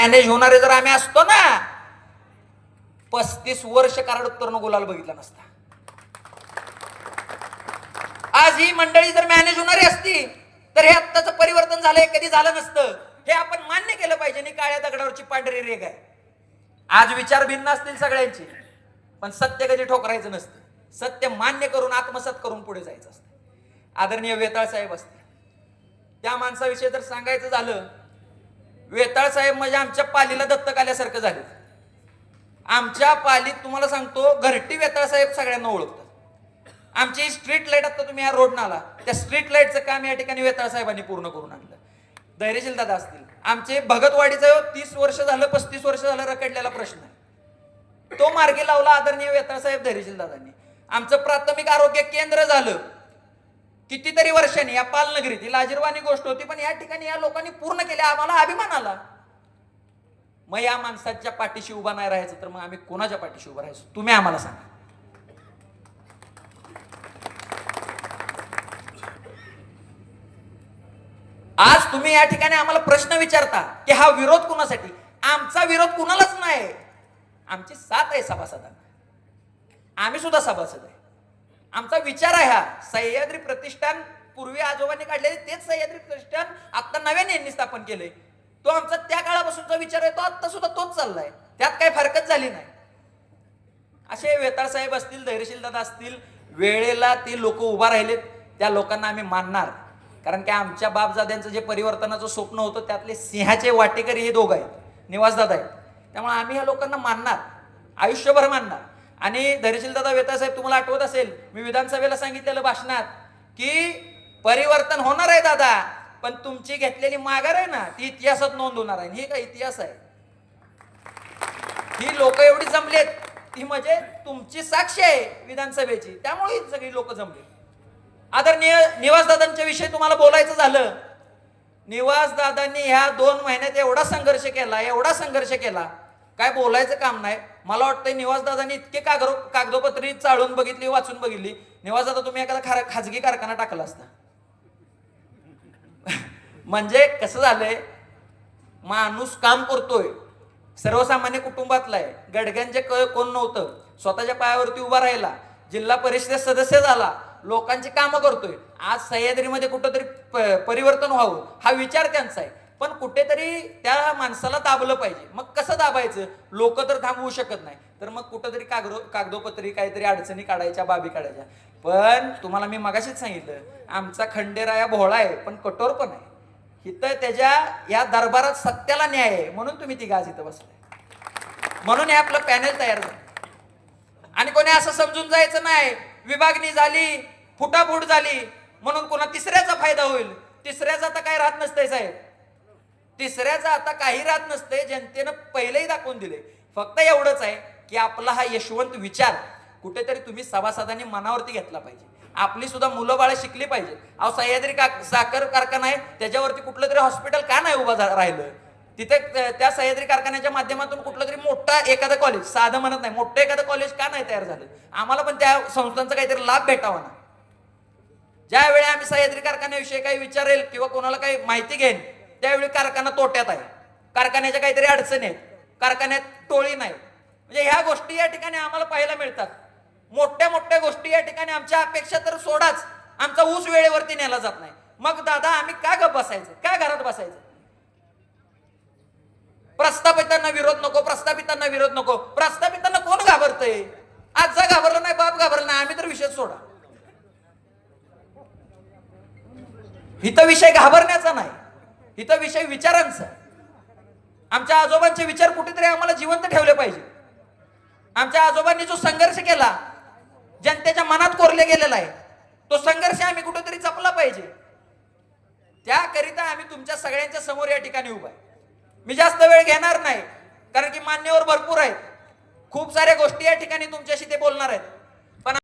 Manage होणारे जर आम्ही असतो ना पस्तीस वर्ष कराड उत्तरनं गुलाल बघितला नसता. आज ही मंडळी जर मॅनेज होणारी असती तर हे आत्ताचं परिवर्तन झालंय कधी झालं नसतं. हे आपण मान्य केलं पाहिजे आणि काळ्या दगडावरची पांढरी रेग आहे. आज विचार भिन्न असतील सगळ्यांचे पण सत्य कधी ठोकरायचं नसतं. सत्य मान्य करून आत्मसात करून पुढे जायचं असतं. आदरणीय वेताळ साहेब असते त्या माणसाविषयी जर सांगायचं झालं वेताळ साहेब म्हणजे आमच्या पालीला दत्तक आल्यासारखं झालं. आमच्या पालीत तुम्हाला सांगतो घरटी वेताळ साहेब सगळ्यांना ओळखतात. आमची स्ट्रीट लाइट आता तुम्ही या रोडनं आला त्या स्ट्रीट लाईटचं काम या ठिकाणी वेताळ साहेबांनी पूर्ण करून आणलं. धैर्यशील दादा असतील. आमचे भगतवाडीचं हो, तीस वर्ष झालं पस्तीस वर्ष झालं रखडलेला प्रश्न आहे. तो मार्गी लावला आदरणीय वेताळ साहेब धैर्यशील दादांनी. आमचं प्राथमिक आरोग्य केंद्र झालं. कितीतरी वर्षांनी या पालनगरीत ही लाजीरवाणी गोष्ट होती पण या ठिकाणी या लोकांनी पूर्ण केल्या आम्हाला अभिमान आला. मग या माणसाच्या पाठीशी उभा नाही राहायचं तर मग आम्ही कोणाच्या पाठीशी उभं राहायचो? तुम्ही आम्हाला सांगा. आज तुम्ही या ठिकाणी आम्हाला प्रश्न विचारता की हा विरोध कुणासाठी? आमचा विरोध कुणालाच नाही. आमची साथ आहे सभासदांना. आम्ही सुद्धा सभासद आहे. आमचा विचार आहे हा. सह्याद्री प्रतिष्ठान पूर्वी आजोबांनी काढलेले तेच सह्याद्री प्रतिष्ठान आता नव्याने यांनी स्थापन केले तो आमचा त्या काळापासूनचा विचार आहे तो आत्ता सुद्धा तोच चाललाय. त्यात काही फरकच झाली नाही. असे वेताळ साहेब असतील धैर्यशील दादा असतील वेळेला ते लोक उभा राहिलेत त्या लोकांना आम्ही मानणार. कारण की आमच्या बापजाद्यांचं जे परिवर्तनाचं स्वप्न होतं त्यातले सिंहाचे वाटेकरी हे दोघं आहेत. निवासदादा आहेत. त्यामुळे आम्ही ह्या लोकांना मानणार. आयुष्यभर मानणार. आणि धैर्यशील दादा वेताळ साहेब तुम्हाला आठवत असेल मी विधानसभेला सांगितलेलं भाषणात की परिवर्तन होणार आहे दादा पण तुमची घेतलेली माघार आहे ना ती इतिहासात नोंद होणार आहे. हे काय इतिहास आहे? ही लोक एवढी जमलेत ती म्हणजे तुमची साक्ष आहे विधानसभेची. त्यामुळे ही सगळी लोक जमली आदरणीय निवासदादांच्या विषयी तुम्हाला बोलायचं झालं. निवासदादांनी ह्या दोन महिन्यात एवढा संघर्ष केला एवढा संघर्ष केला. काय बोलायचं काम नाही. मला वाटतं निवासदादांनी इतके कागद कागदोपत्री चाळून बघितली वाचून बघितली. निवासदादा तुम्ही एखादा खार खाजगी कारखाना टाकला असता. म्हणजे कसं झालंय माणूस काम करतोय. सर्वसामान्य कुटुंबातला आहे गडग्यांचे कळ कोण नव्हतं? स्वतःच्या पायावरती उभा राहिला. जिल्हा परिषद सदस्य झाला. लोकांची कामं करतोय. आज सह्याद्रीमध्ये कुठंतरी प- परिवर्तन व्हावं हा विचार त्यांचा आहे. पण कुठेतरी त्या माणसाला दाबलं पाहिजे. मग कसं दाबायचं? लोक तर थांबवू शकत नाही. तर मग कुठंतरी कागद कागदोपत्री काहीतरी अडचणी काढायच्या बाबी काढायच्या. पण तुम्हाला मी मगाशीच सांगितलं आमचा खंडेराया भोळा आहे पण कठोर पण आहे. इथं त्याच्या या दरबारात सत्याला न्याय आहे म्हणून तुम्ही ती गाज इथं बसलाय. म्हणून हे आपलं पॅनेल तयार झालं. आणि कोणी असं समजून जायचं नाही विभागणी झाली फुटाफूट झाली म्हणून कोणा तिसऱ्याचा फायदा होईल. तिसऱ्याचा तर काही राहत नसतंय साहेब. तिसऱ्याचा आता काही राहत नसतंय जनतेनं पहिलेही दाखवून दिले फक्त एवढंच आहे की आपला हा यशवंत विचार कुठेतरी तुम्ही सभासदांनी मनावरती घेतला पाहिजे. आपली सुद्धा मुलं बाळ शिकली पाहिजे. अहो सह्याद्री का साखर कारखाना आहे त्याच्यावरती कुठलं तरी हॉस्पिटल का नाही उभं राहिलं? तिथे त्या सह्याद्री कारखान्याच्या माध्यमातून कुठलं तरी मोठा एखादं कॉलेज साधं म्हणत नाही मोठं एखादं कॉलेज का नाही तयार झालं? आम्हाला पण त्या संस्थांचा काहीतरी लाभ भेटावा ना. ज्यावेळी आम्ही सह्याद्री कारखान्याविषयी काही विचारेल किंवा कोणाला काही माहिती घेईन त्यावेळी कारखाना तोट्यात आहे. कारखान्याच्या काहीतरी अडचणी आहेत. कारखान्यात टोळी नाही. म्हणजे ह्या गोष्टी या ठिकाणी आम्हाला पाहायला मिळतात. मोठ्या मोठ्या गोष्टी या ठिकाणी आमच्या अपेक्षा तर सोडाच. आमचा ऊस वेळेवरती नेला जात नाही. मग दादा आम्ही का गप बसायचं? का घरात बसायचं? प्रस्थापितांना विरोध नको प्रस्थापितांना विरोध नको. प्रस्थापितांना कोण घाबरतय? आजचा घाबरला घाबरलं नाही बाप घाबरलं नाही. आम्ही तर विषय सोडा. इथं विषय घाबरण्याचा नाही. इथं विषय विचारांचा. आमच्या आजोबांचे विचार कुठेतरी आम्हाला जिवंत ठेवले पाहिजे. आमच्या आजोबांनी जो संघर्ष केला जनतेच्या मनात कोरले गेलेला आहे तो संघर्ष आम्ही कुठेतरी जपला पाहिजे. त्याकरिता आम्ही तुमच्या सगळ्यांच्या समोर या ठिकाणी उभा आहे. मी जास्त वेळ घेणार नाही कारण की मान्यवर भरपूर आहेत. खूप साऱ्या गोष्टी या ठिकाणी तुमच्याशी ते बोलणार आहेत.